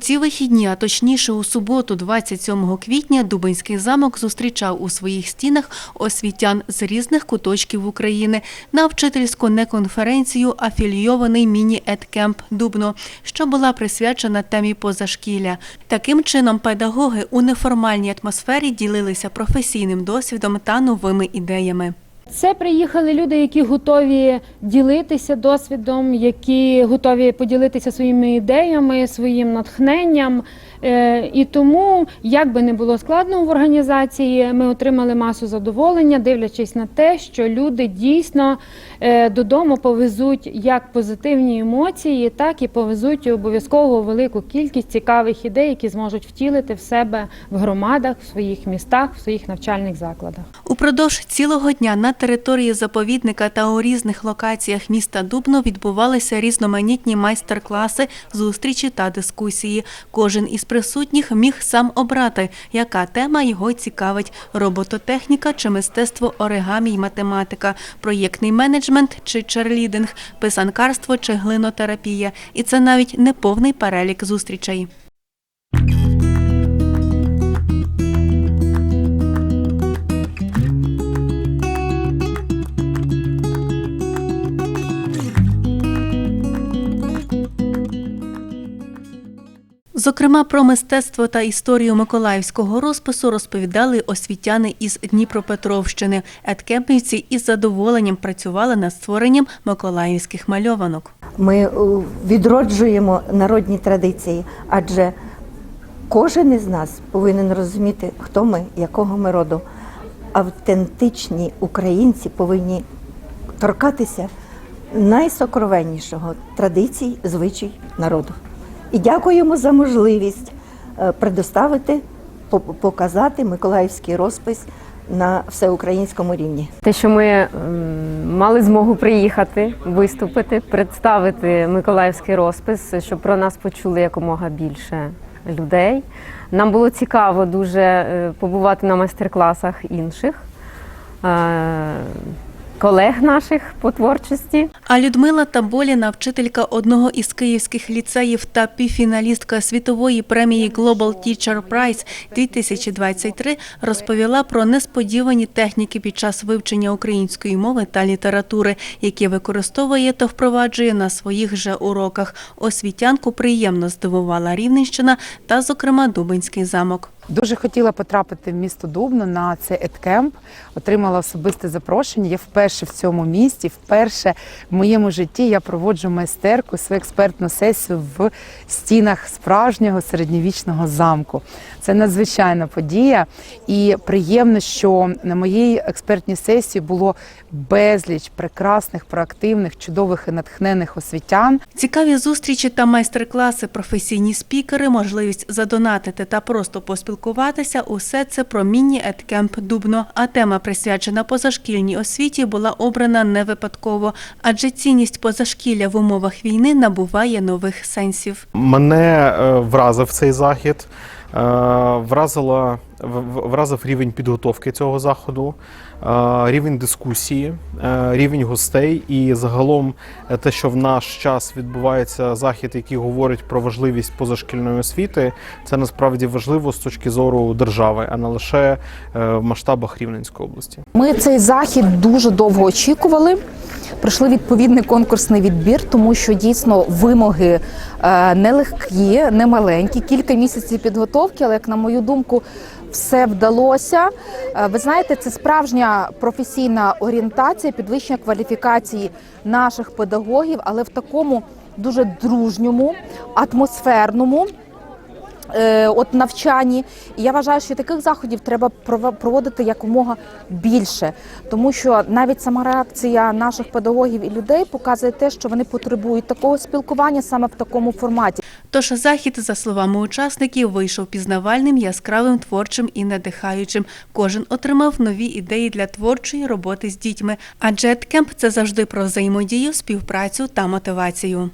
ці вихідні, а точніше у суботу, 27 квітня, Дубинський замок зустрічав у своїх стінах освітян з різних куточків України на вчительську неконференцію афілійований міні-едкемп Дубно, що була присвячена темі позашкілля. Таким чином, педагоги у неформальній атмосфері ділилися професійним досвідом та новими ідеями. Це приїхали люди, які готові ділитися досвідом, які готові поділитися своїми ідеями, своїм натхненням. Е, І тому, як би не було складно в організації, ми отримали масу задоволення, дивлячись на те, що люди дійсно е, додому повезуть як позитивні емоції, так і повезуть обов'язково велику кількість цікавих ідей, які зможуть втілити в себе в громадах, в своїх містах, в своїх навчальних закладах. Упродовж цілого дня на території заповідника та у різних локаціях міста Дубно відбувалися різноманітні майстер-класи, зустрічі та дискусії. Кожен із присутніх міг сам обрати, яка тема його цікавить: робототехніка чи мистецтво оригамі й математика, проєктний менеджмент чи черлідинг, писанкарство чи глинотерапія. І це навіть не повний перелік зустрічей. Зокрема, про мистецтво та історію миколаївського розпису розповідали освітяни із Дніпропетровщини. Еткемпівці із задоволенням працювали над створенням миколаївських мальованок. Ми е, відроджуємо народні традиції, адже кожен із нас повинен розуміти, хто ми, якого ми роду. Автентичні українці повинні торкатися найсокровеннішого традицій, звичай народу. І дякуємо за можливість е, предоставити, показати миколаївський розпис на всеукраїнському рівні. Те, що ми мали змогу приїхати, виступити, представити миколаївський розпис, щоб про нас почули якомога більше людей. Нам було цікаво дуже е, побувати на майстер-класах інших е, колег наших по творчості. А Людмила Таболіна, вчителька одного із київських ліцеїв та півфіналістка світової премії Global Teacher Prize 2023, розповіла про несподівані техніки під час вивчення української мови та літератури, які використовує та впроваджує на своїх же уроках. Освітянку приємно здивувала Рівненщина та, зокрема, Дубинський замок. Дуже хотіла потрапити в місто Дубно на цей едкемп. Отримала особисте запрошення. Я вперше в цьому місті, вперше в моєму житті я проводжу майстерку, свою експертну сесію в стінах справжнього середньовічного замку. Це надзвичайна подія, і приємно, що на моїй експертній сесії було безліч прекрасних, проактивних, чудових і натхнених освітян. Цікаві зустрічі та майстер-класи, професійні спікери, можливість задонатити та просто поспілкуватися – усе це про міні-еткемп Дубно. А тема, присвячена позашкільній освіті, була обрана не випадково, адже цінність позашкілля в умовах війни набуває нових сенсів. Мене е, вразив цей захід, е, вразила, вразив рівень підготовки цього заходу, рівень дискусії, е, рівень гостей і загалом е, те, що в наш час відбувається захід, який говорить про важливість позашкільної освіти, це насправді важливо з точки зору держави, а не лише е, в масштабах Рівненської області. Ми цей захід дуже довго очікували. Пройшли відповідний конкурсний відбір, тому що дійсно вимоги нелегкі, не маленькі, кілька місяців підготовки, але як на мою думку, все вдалося. Е, Ви знаєте, це справжня професійна орієнтація, підвищення кваліфікації наших педагогів, але в такому дуже дружньому, атмосферному е, от навчанні. І я вважаю, що таких заходів треба пров- проводити якомога більше, тому що навіть сама реакція наших педагогів і людей показує те, що вони потребують такого спілкування саме в такому форматі. Тож захід, за словами учасників, вийшов пізнавальним, яскравим, творчим і надихаючим. Кожен отримав нові ідеї для творчої роботи з дітьми. А джеткемп – це завжди про взаємодію, співпрацю та мотивацію.